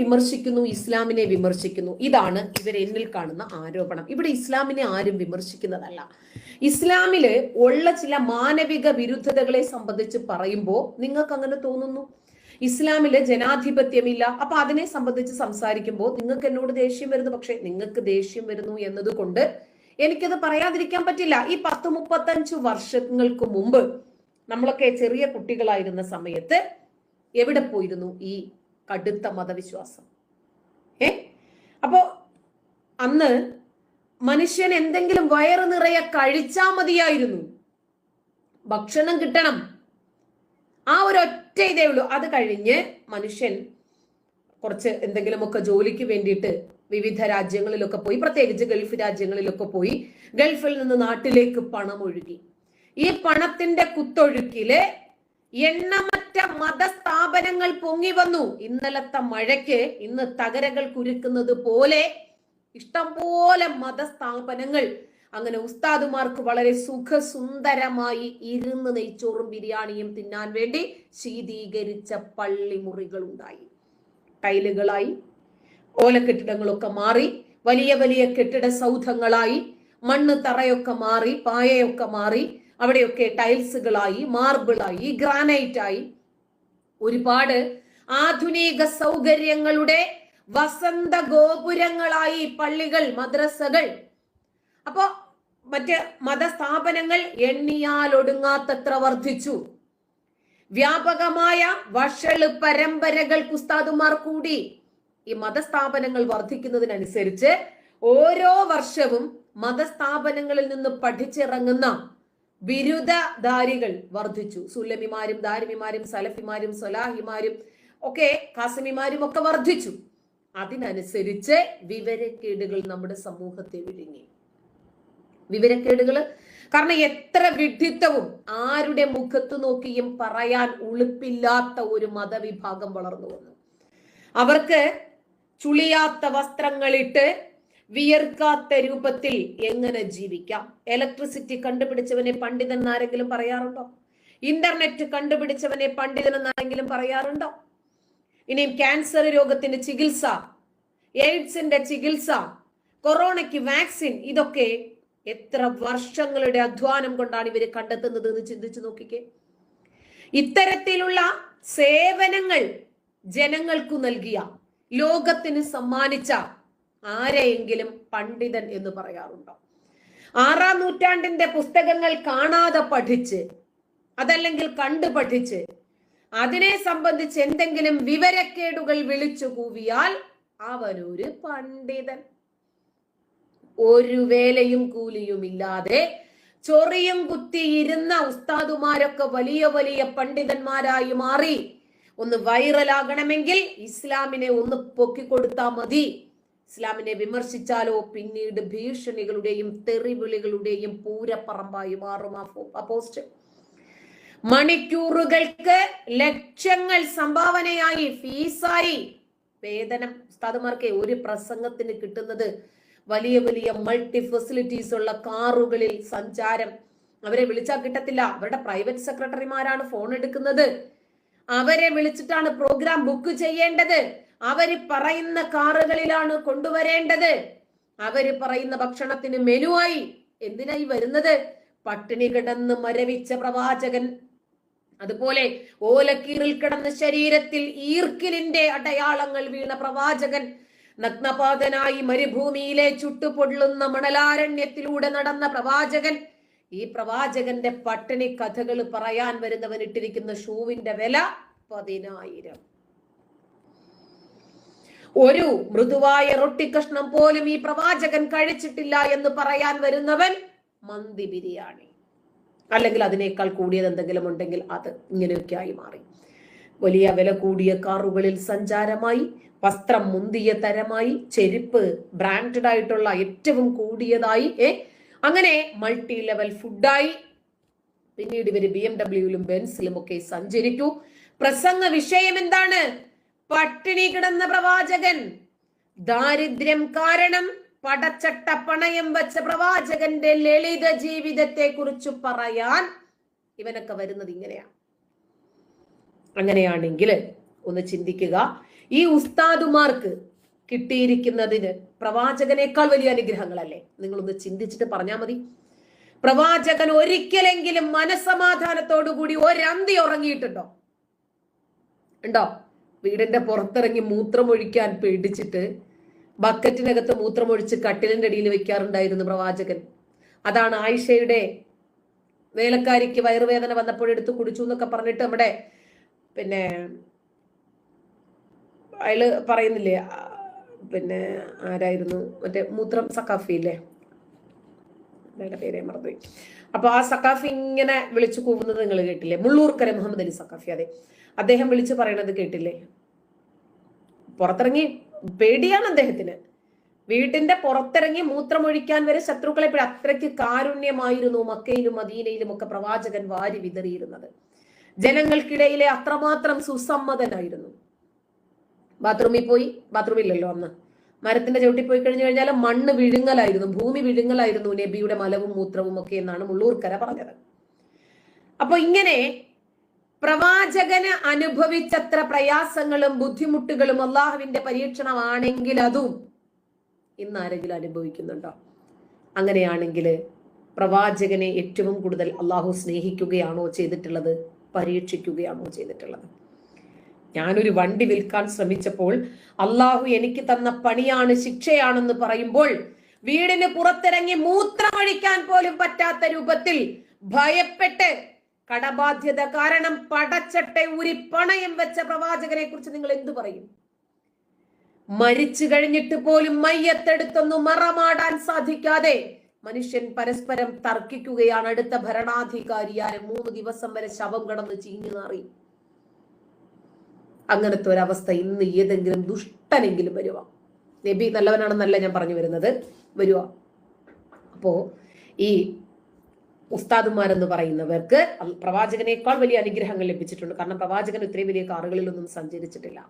വിമർശിക്കുന്നു ഇസ്ലാമിനെ വിമർശിക്കുന്നു. ഇതാണ് ഇവർ എന്നിൽ കാണുന്ന ആരോപണം. ഇവിടെ ഇസ്ലാമിനെ ആരും വിമർശിക്കുന്നതല്ല. ഇസ്ലാമിൽ ഉള്ള ചില മാനവിക വിരുദ്ധതകളെ സംബന്ധിച്ച് പറയുമ്പോൾ നിങ്ങൾക്ക് അങ്ങനെ തോന്നുന്നു? ഇസ്ലാമിൽ ജനാധിപത്യമില്ല. അപ്പൊ അതിനെ സംബന്ധിച്ച് സംസാരിക്കുമ്പോൾ നിങ്ങൾക്ക് എന്നോട് ദേഷ്യം വരുന്നു. പക്ഷെ നിങ്ങൾക്ക് ദേഷ്യം വരുന്നു എന്നതുകൊണ്ട് എനിക്കത് പറയാതിരിക്കാൻ പറ്റില്ല. ഈ പത്ത് മുപ്പത്തഞ്ചു വർഷങ്ങൾക്ക് മുമ്പ് നമ്മളൊക്കെ ചെറിയ കുട്ടികളായിരുന്ന സമയത്ത് എവിടെ പോയിരുന്നു ഈ കടുത്ത മതവിശ്വാസം. ഏ? അപ്പോ അന്ന് മനുഷ്യൻ എന്തെങ്കിലും വയറ് നിറയെ കഴിച്ചാ മതിയായിരുന്നു. ഭക്ഷണം കിട്ടണം. ആ ഒരു ഒറ്റ ഇതേ ഉള്ളൂ. അത് കഴിഞ്ഞ് മനുഷ്യൻ കുറച്ച് എന്തെങ്കിലുമൊക്കെ ജോലിക്ക് വേണ്ടിയിട്ട് വിവിധ രാജ്യങ്ങളിലൊക്കെ പോയി പ്രത്യേകിച്ച് ഗൾഫ് രാജ്യങ്ങളിലൊക്കെ പോയി ഗൾഫിൽ നിന്ന് നാട്ടിലേക്ക് പണം ഒഴുകി ഈ പണത്തിന്റെ കുത്തൊഴുക്കിൽ എണ്ണമറ്റ മതസ്ഥാപനങ്ങൾ പൊങ്ങി വന്നു. ഇന്നലത്തെ മഴയ്ക്ക് ഇന്ന് തകരകൾ കുരുക്കുന്നത് പോലെ ഇഷ്ടംപോലെ മതസ്ഥാപനങ്ങൾ. അങ്ങനെ ഉസ്താദുമാർക്ക് വളരെ സുഖസുന്ദരമായി ഇരുന്ന് നെയ്ച്ചോറും ബിരിയാണിയും തിന്നാൻ വേണ്ടി ശീതീകരിച്ച പള്ളിമുറികൾ ഉണ്ടായി. ടൈലുകളായി ഓലക്കെട്ടിടങ്ങളൊക്കെ മാറി വലിയ വലിയ കെട്ടിട സൗധങ്ങളായി മണ്ണ് തറയൊക്കെ മാറി പായയൊക്കെ മാറി അവിടെയൊക്കെ ടൈൽസുകളായി മാർബിളായി ഗ്രാനൈറ്റായി. ഒരുപാട് ആധുനിക സൗകര്യങ്ങളുടെ വസന്ത ഗോപുരങ്ങളായി പള്ളികൾ മദ്രസകൾ. അപ്പോ മറ്റ് മതസ്ഥാപനങ്ങൾ എണ്ണിയാൽ ഒടുങ്ങാത്തത്ര വർദ്ധിച്ചു. വ്യാപകമായ വഷൾ പരമ്പരകൾ ഉസ്താദുമാർ കൂടി ഈ മതസ്ഥാപനങ്ങൾ വർദ്ധിക്കുന്നതിനനുസരിച്ച് ഓരോ വർഷവും മതസ്ഥാപനങ്ങളിൽ നിന്ന് പഠിച്ചിറങ്ങുന്ന ബിരുദധാരികൾ വർദ്ധിച്ചു. സുല്ലമിമാരും ദാരിമിമാരും സലഫിമാരും സൊലാഹിമാരും ഒക്കെ കാസമിമാരും ഒക്കെ വർദ്ധിച്ചു. അതിനനുസരിച്ച് വിവരക്കേടുകൾ നമ്മുടെ സമൂഹത്തെ വിഴുങ്ങി. വിവരക്കേടുകൾ കാരണം എത്ര വിഡ്ഢിത്തവും ആരുടെ മുഖത്ത് നോക്കിയും പറയാൻ ഉളുപ്പില്ലാത്ത ഒരു മതവിഭാഗം വളർന്നു വന്നു. അവർക്ക് ചുളിയാത്ത വസ്ത്രങ്ങളിട്ട് വിയർക്കാത്ത രൂപത്തിൽ എങ്ങനെ ജീവിക്കാം? ഇലക്ട്രിസിറ്റി കണ്ടുപിടിച്ചവനെ പണ്ഡിതൻ ആരെങ്കിലും പറയാറുണ്ടോ? ഇന്റർനെറ്റ് കണ്ടുപിടിച്ചവനെ പണ്ഡിതൻ എന്നാരെങ്കിലും പറയാറുണ്ടോ? ഇനിയും ക്യാൻസർ രോഗത്തിന്റെ ചികിത്സ എയ്ഡ്സിന്റെ ചികിത്സ കൊറോണയ്ക്ക് വാക്സിൻ ഇതൊക്കെ എത്ര വർഷങ്ങളുടെ അധ്വാനം കൊണ്ടാണ് ഇവർ കണ്ടെത്തുന്നത് എന്ന് ചിന്തിച്ചു നോക്കിക്കേ. ഇത്തരത്തിലുള്ള സേവനങ്ങൾ ജനങ്ങൾക്കു നൽകിയ ലോകത്തിന് സമ്മാനിച്ച ആരെയെങ്കിലും പണ്ഡിതൻ എന്ന് പറയാറുണ്ടോ? ആറാം നൂറ്റാണ്ടിന്റെ പുസ്തകങ്ങൾ കാണാതെ പഠിച്ച് അതല്ലെങ്കിൽ കണ്ടു പഠിച്ച് അതിനെ സംബന്ധിച്ച് എന്തെങ്കിലും വിവരക്കേടുകൾ വിളിച്ചു കൂവിയാൽ അവനൊരു പണ്ഡിതൻ. ഒരു വേലയും കൂലിയും ഇല്ലാതെ ചൊറിയും കുത്തിയിരുന്ന ഉസ്താദുമാരൊക്കെ വലിയ വലിയ പണ്ഡിതന്മാരായി മാറി. ഒന്ന് വൈറലാകണമെങ്കിൽ ഇസ്ലാമിനെ ഒന്ന് പൊക്കിക്കൊടുത്താൽ മതി. ഇസ്ലാമിനെ വിമർശിച്ചാലോ പിന്നീട് ഭീഷണികളുടെയും തെറിവിളികളുടെയും പൂരപ്പറമ്പായി മാറും ആ പോ- പോസ്റ്റ് മണിക്കൂറുകൾക്ക് ലക്ഷങ്ങൾ സംഭാവനയായി ഫീസായി. വേതനം. ഉസ്താദുമാർക്ക് ഒരു പ്രസംഗത്തിന് കിട്ടുന്നത് വലിയ വലിയ മൾട്ടി ഫെസിലിറ്റീസ് ഉള്ള കാറുകളിൽ സഞ്ചാരം. അവരെ വിളിച്ചാൽ കിട്ടത്തില്ല. അവരുടെ പ്രൈവറ്റ് സെക്രട്ടറിമാരാണ് ഫോൺ എടുക്കുന്നത്. അവരെ വിളിച്ചിട്ടാണ് പ്രോഗ്രാം ബുക്ക് ചെയ്യേണ്ടത്. അവർ പറയുന്ന കാറുകളിലാണ് കൊണ്ടുവരേണ്ടത്. അവർ പറയുന്ന ഭക്ഷണത്തിന് മെനുവായി എന്തിനായി വരുന്നത്? പട്ടിണി കിടന്ന് മരവിച്ച പ്രവാചകൻ. അതുപോലെ ഓലക്കീറിൽ കിടന്ന ശരീരത്തിൽ ഈർക്കിലിന്റെ അടയാളങ്ങൾ വീണ പ്രവാചകൻ. നഗ്നപാതനായി മരുഭൂമിയിലെ ചുട്ടുപൊള്ളുന്ന മണലാരണ്യത്തിലൂടെ നടന്ന പ്രവാചകൻ. ഈ പ്രവാചകന്റെ പട്ടിണി കഥകൾ പറയാൻ വരുന്നവൻ ഇട്ടിരിക്കുന്ന ഷൂവിന്റെ വില പതിനായിരം. ഒരു മൃദുവായ റൊട്ടി കഷ്ണം പോലും ഈ പ്രവാചകൻ കഴിച്ചിട്ടില്ല എന്ന് പറയാൻ വരുന്നവൻ മന്തി ബിരിയാണി. അല്ലെങ്കിൽ അതിനേക്കാൾ കൂടിയത് എന്തെങ്കിലും ഉണ്ടെങ്കിൽ അത് ഇങ്ങനെയൊക്കെയായി മാറി. വലിയ വില കൂടിയ കാറുകളിൽ സഞ്ചാരമായി വസ്ത്രം മുന്തിയ തരമായി ചെരുപ്പ് ബ്രാൻഡഡ് ആയിട്ടുള്ള ഏറ്റവും കൂടിയതായി ഏ? അങ്ങനെ മൾട്ടി ലെവൽ ഫുഡായി പിന്നീട് ഇവർ ബി എം ഡബ്ല്യൂയിലും ബെൻസിലും ഒക്കെ സഞ്ചരിക്കൂ പ്രസംഗ വിഷയം എന്താണ്? പട്ടിണി കിടന്ന പ്രവാചകൻ. ദാരിദ്ര്യം കാരണം പടച്ചട്ട പണയം വെച്ച പ്രവാചകന്റെ ലളിത ജീവിതത്തെ കുറിച്ച് പറയാൻ ഇവനൊക്കെ വരുന്നത് ഇങ്ങനെയാണ്. അങ്ങനെയാണെങ്കിൽ ഒന്ന് ചിന്തിക്കുക. ഈ ഉസ്താദുമാർക്ക് കിട്ടിയിരിക്കുന്നതിന് പ്രവാചകനേക്കാൾ വലിയ അനുഗ്രഹങ്ങളല്ലേ? നിങ്ങളൊന്ന് ചിന്തിച്ചിട്ട് പറഞ്ഞാൽ മതി. പ്രവാചകൻ ഒരിക്കലെങ്കിലും മനസമാധാനത്തോടുകൂടി ഒരന്തി ഉറങ്ങിയിട്ടുണ്ടോ? ഉണ്ടോ? വീടിന്റെ പുറത്തിറങ്ങി മൂത്രമൊഴിക്കാൻ പേടിച്ചിട്ട് ബക്കറ്റിനകത്ത് മൂത്രമൊഴിച്ച് കട്ടിലിന്റെ അടിയിൽ വെക്കാറുണ്ടായിരുന്നു പ്രവാചകൻ. അതാണ് ആയിഷയുടെ വേലക്കാരിക്ക് വയറുവേദന വന്നപ്പോൾ എടുത്ത് കുടിച്ചു എന്നൊക്കെ പറഞ്ഞിട്ട് നമ്മുടെ പിന്നെ അയാൾ പറയുന്നില്ലേ പിന്നെ ആരായിരുന്നു? മറ്റേ മൂത്രം സക്കാഫി ഇല്ലേ പേരെ മറന്നുപോയി. അപ്പൊ ആ സക്കാഫി ഇങ്ങനെ വിളിച്ചു കൂവുന്നത് നിങ്ങൾ കേട്ടില്ലേ? മുള്ളൂർക്കര മുഹമ്മദ് അലി സക്കാഫി അതെ. അദ്ദേഹം വിളിച്ചു പറയണത് കേട്ടില്ലേ? പുറത്തിറങ്ങി. പേടിയാണ് അദ്ദേഹത്തിന്. വീട്ടിന്റെ പുറത്തിറങ്ങി മൂത്രമൊഴിക്കാൻ വരെ ശത്രുക്കളെ അത്രയ്ക്ക് കാരുണ്യമായിരുന്നു മക്കയിലും മദീനയിലും ഒക്കെ പ്രവാചകൻ വാരി വിതറിയിരുന്നത്. ജനങ്ങൾക്കിടയിലെ അത്രമാത്രം സുസമ്മതനായിരുന്നു. ബാത്റൂമിൽ പോയി. ബാത്റൂമില്ലല്ലോ അന്ന്. മരത്തിന്റെ ചവിട്ടി പോയി കഴിഞ്ഞു കഴിഞ്ഞാൽ മണ്ണ് വിഴുങ്ങലായിരുന്നു ഭൂമി വിഴുങ്ങലായിരുന്നു നബിയുടെ മലവും മൂത്രവും ഒക്കെ എന്നാണ് മുള്ളൂർക്കര പറഞ്ഞത്. അപ്പൊ ഇങ്ങനെ പ്രവാചകന് അനുഭവിച്ചത്ര പ്രയാസങ്ങളും ബുദ്ധിമുട്ടുകളും അള്ളാഹുവിന്റെ പരീക്ഷണമാണെങ്കിൽ അതും ഇന്ന് ആരെങ്കിലും അനുഭവിക്കുന്നുണ്ടോ? അങ്ങനെയാണെങ്കിൽ പ്രവാചകനെ ഏറ്റവും കൂടുതൽ അള്ളാഹു സ്നേഹിക്കുകയാണോ ചെയ്തിട്ടുള്ളത്? പരീക്ഷിക്കുകയാണോ ചെയ്തിട്ടുള്ളത്? ഞാനൊരു വണ്ടി വിൽക്കാൻ ശ്രമിച്ചപ്പോൾ അള്ളാഹു എനിക്ക് തന്ന പണിയാണ് ശിക്ഷയാണെന്ന് പറയുമ്പോൾ വീടിന് പുറത്തിറങ്ങി മൂത്രമൊഴിക്കാൻ പോലും പറ്റാത്ത രൂപത്തിൽ ഭയപ്പെട്ട് കടബാധ്യത കാരണം പടച്ചട്ടെ ഊരി പണയം വെച്ച പ്രവാചകനെ കുറിച്ച് നിങ്ങൾ എന്തു പറയും? മരിച്ചു കഴിഞ്ഞിട്ട് പോലും മയ്യത്തെടുത്തൊന്നു മറമാടാൻ സാധിക്കാതെ മനുഷ്യൻ പരസ്പരം തർക്കിക്കുകയാണ്. അടുത്ത ഭരണാധികാരിയാരെ മൂന്ന് ദിവസം വരെ ശവം കടന്ന് ചീഞ്ഞു നാറി. അങ്ങനത്തെ ഒരവസ്ഥ ഇന്ന് ഏതെങ്കിലും ദുഷ്ടനെങ്കിലും വരുവാ. നബി നല്ലവനാണെന്നല്ല ഞാൻ പറഞ്ഞു വരുന്നത്. വരുവാ. അപ്പോ ഈ ഉസ്താദുമാരെന്ന് പറയുന്നവർക്ക് പ്രവാചകനേക്കാൾ വലിയ അനുഗ്രഹങ്ങൾ ലഭിച്ചിട്ടുണ്ട്. കാരണം പ്രവാചകൻ ഇത്രയും വലിയ കാറുകളിലൊന്നും സഞ്ചരിച്ചിട്ടില്ല.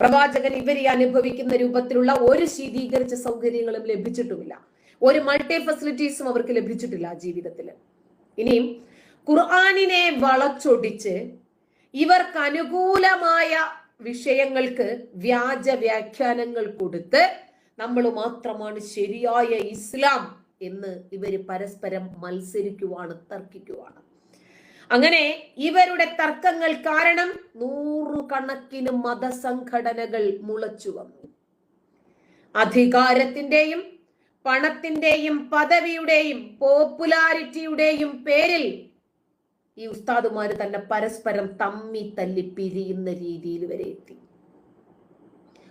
പ്രവാചകൻ ഇവരെ അനുഭവിക്കുന്ന രൂപത്തിലുള്ള ഒരു ശീതീകരിച്ച സൗകര്യങ്ങളും ലഭിച്ചിട്ടുമില്ല. ഒരു മൾട്ടി ഫെസിലിറ്റീസും അവർക്ക് ലഭിച്ചിട്ടില്ല ജീവിതത്തിൽ ഇനിയും ഖുർആാനിനെ വളച്ചൊടിച്ച് ഇവർക്ക് അനുകൂലമായ വിഷയങ്ങൾക്ക് വ്യാജ വ്യാഖ്യാനങ്ങൾ കൊടുത്ത് നമ്മൾ മാത്രമാണ് ശരിയായ ഇസ്ലാം എന്ന് ഇവർ പരസ്പരം മത്സരിക്കുവാണ് തർക്കിക്കുവാണ്. അങ്ങനെ ഇവരുടെ തർക്കങ്ങൾ കാരണം നൂറുകണക്കിന് മതസംഘടനകൾ മുളച്ചു വന്നു. അധികാരത്തിന്റെയും പണത്തിന്റെയും പദവിയുടെയും പോപ്പുലാരിറ്റിയുടെയും പേരിൽ ഈ ഉസ്താദുമാര് തന്നെ പരസ്പരം തമ്മി തല്ലി പിരിയുന്ന രീതിയിൽ വരെ എത്തി.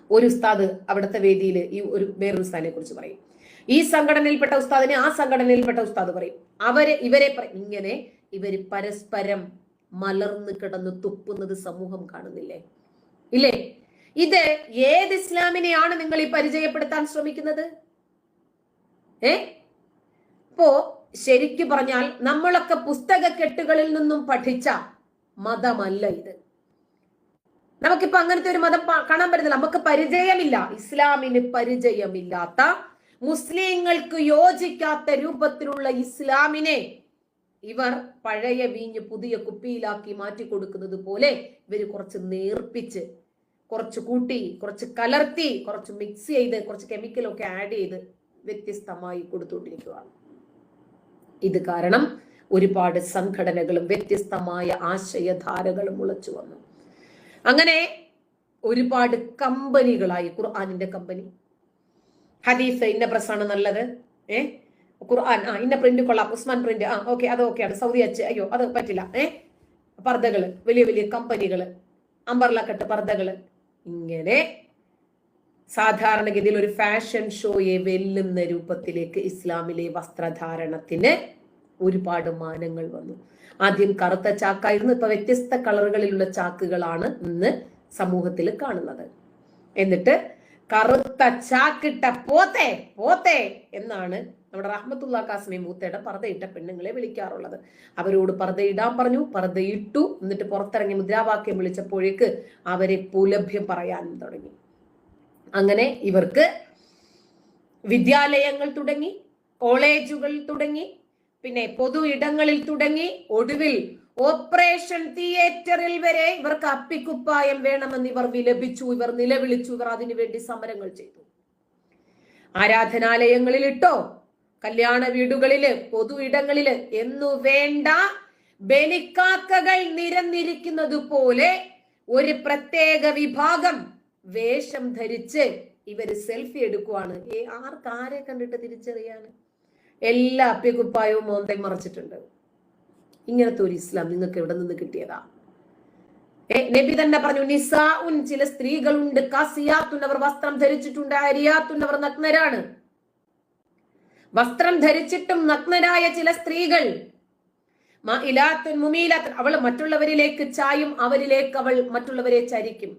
ഒരു ഉസ്താദ് അവിടുത്തെ വേദിയിൽ ഈ ഒരു വേറൊരു ഉസ്താദിനെ കുറിച്ച് പറയും. ഈ സംഘടനയിൽപ്പെട്ട ഉസ്താദിനെ ആ സംഘടനയിൽപ്പെട്ട ഉസ്താദ് പറയും. അവരെ ഇവരെ പറയും. ഇങ്ങനെ ഇവർ പരസ്പരം മലർന്ന് കിടന്ന് തുപ്പുന്നത് സമൂഹം കാണുന്നില്ലേ? ഇല്ലേ? ഇത് ഏത് ഇസ്ലാമിനെയാണ് നിങ്ങൾ ഈ പരിചയപ്പെടുത്താൻ ശ്രമിക്കുന്നത്? ഏ? ഇപ്പോ ശരിക്കു പറഞ്ഞാൽ നമ്മളൊക്കെ പുസ്തക കെട്ടുകളിൽ നിന്നും പഠിച്ച മതമല്ല ഇത്. നമുക്കിപ്പോ അങ്ങനത്തെ ഒരു മതം കാണാൻ പറ്റുന്നില്ല നമുക്ക് പരിചയമില്ല. ഇസ്ലാമിന് പരിചയമില്ലാത്ത മുസ്ലിങ്ങൾക്ക് യോജിക്കാത്ത രൂപത്തിലുള്ള ഇസ്ലാമിനെ ഇവർ പഴയ വീഞ്ഞ് പുതിയ കുപ്പിയിലാക്കി മാറ്റി കൊടുക്കുന്നത് പോലെ ഇവർ കുറച്ച് നേർപ്പിച്ച് കുറച്ച് കൂട്ടി കുറച്ച് കലർത്തി കുറച്ച് മിക്സ് ചെയ്ത് കുറച്ച് കെമിക്കലൊക്കെ ആഡ് ചെയ്ത് വ്യത്യസ്തമായി കൊടുത്തുകൊണ്ടിരിക്കുകയാണ് ഇത് കാരണം ഒരുപാട് സംഘടനകളും വ്യത്യസ്തമായ ആശയധാരകളും മുളച്ചു വന്നു. അങ്ങനെ ഒരുപാട് കമ്പനികളായി ഖുർആാനിന്റെ കമ്പനി. ഹദീസ് ഇന്ന പ്രസ്സാണ് നല്ലത്. ഏ? ഖുർആൻ ആ ഇന്ന പ്രിന്റ് കൊള്ളാം ഉസ്മാൻ പ്രിന്റ് ആ ഓക്കെ അത് ഓക്കെയാണ് സൗദി അച്ച് അയ്യോ അത് പറ്റില്ല. ഏ? പർദ്ദകൾ വലിയ വലിയ കമ്പനികൾ അമ്പർലക്കെട്ട് പർദ്ദകൾ. ഇങ്ങനെ സാധാരണഗതിയിൽ ഒരു ഫാഷൻ ഷോയെ വെല്ലുന്ന രൂപത്തിലേക്ക് ഇസ്ലാമിലെ വസ്ത്രധാരണത്തിന് ഒരുപാട് മാനങ്ങൾ വന്നു. ആദ്യം കറുത്ത ചാക്കായിരുന്നു ഇപ്പൊ വ്യത്യസ്ത കളറുകളിലുള്ള ചാക്കുകളാണ് ഇന്ന് സമൂഹത്തിൽ കാണുന്നത്. എന്നിട്ട് കറുത്ത ചാക്കിട്ട പോത്തെ പോത്തെ എന്നാണ് നമ്മുടെ റഹ്മത്തുള്ള കാസ്മി മൂത്തയുടെ പർദ്ദയിട്ട പെണ്ണുങ്ങളെ വിളിക്കാറുള്ളത്. അവരോട് പർദ്ദയിടാൻ പറഞ്ഞു പർദ്ദയിട്ടു. എന്നിട്ട് പുറത്തിറങ്ങി മുദ്രാവാക്യം വിളിച്ചപ്പോഴേക്ക് അവരെ പുലഭ്യം പറയാൻ തുടങ്ങി. അങ്ങനെ ഇവർക്ക് വിദ്യാലയങ്ങൾ തുടങ്ങി കോളേജുകൾ തുടങ്ങി പിന്നെ പൊതു ഇടങ്ങളിൽ തുടങ്ങി ഒടുവിൽ ഓപ്പറേഷൻ തിയേറ്ററിൽ വരെ ഇവർക്ക് അപ്പിക്കുപ്പായം വേണമെന്ന് ഇവർ വിലപിച്ചു ഇവർ നിലവിളിച്ചു ഇവർ അതിനുവേണ്ടി സമരങ്ങൾ ചെയ്തു. ആരാധനാലയങ്ങളിൽ ഇട്ടോ കല്യാണ വീടുകളിൽ പൊതു ഇടങ്ങളിൽ എന്നു വേണ്ട ബലിക്കാക്കകൾ നിരന്നിരിക്കുന്നത് പോലെ ഒരു പ്രത്യേക വിഭാഗം വേഷം ധരിച്ച് ഇവർ സെൽഫി എടുക്കുവാണ്. ഏ ആർക്കാരെ കണ്ടിട്ട് തിരിച്ചറിയാണ് എല്ലാ അപ്പ്യകുപ്പായവും മോന്തയും മറച്ചിട്ടുണ്ട്. ഇങ്ങനത്തെ ഒരു ഇസ്ലാം നിങ്ങൾക്ക് എവിടെ നിന്ന് കിട്ടിയതാ? നബി തന്നെ പറഞ്ഞു നിസാഉൻ ചില സ്ത്രീകളുണ്ട്. കാസിയാത്തുന്നവർ വസ്ത്രം ധരിച്ചിട്ടുണ്ട്. അരിയാത്തുന്നവർ നഗ്നരാണ്. വസ്ത്രം ധരിച്ചിട്ടും നഗ്നരായ ചില സ്ത്രീകൾ മുമീലാത്തുൻ അവൾ മറ്റുള്ളവരിലേക്ക് ചായും അവരിലേക്ക് അവൾ മറ്റുള്ളവരെ ചരിക്കും.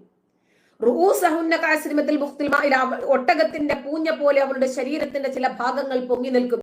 ഒട്ടകത്തിന്റെ പൂഞ്ഞ പോലെ അവളുടെ ശരീരത്തിന്റെ ചില ഭാഗങ്ങൾ പൊങ്ങി നിൽക്കും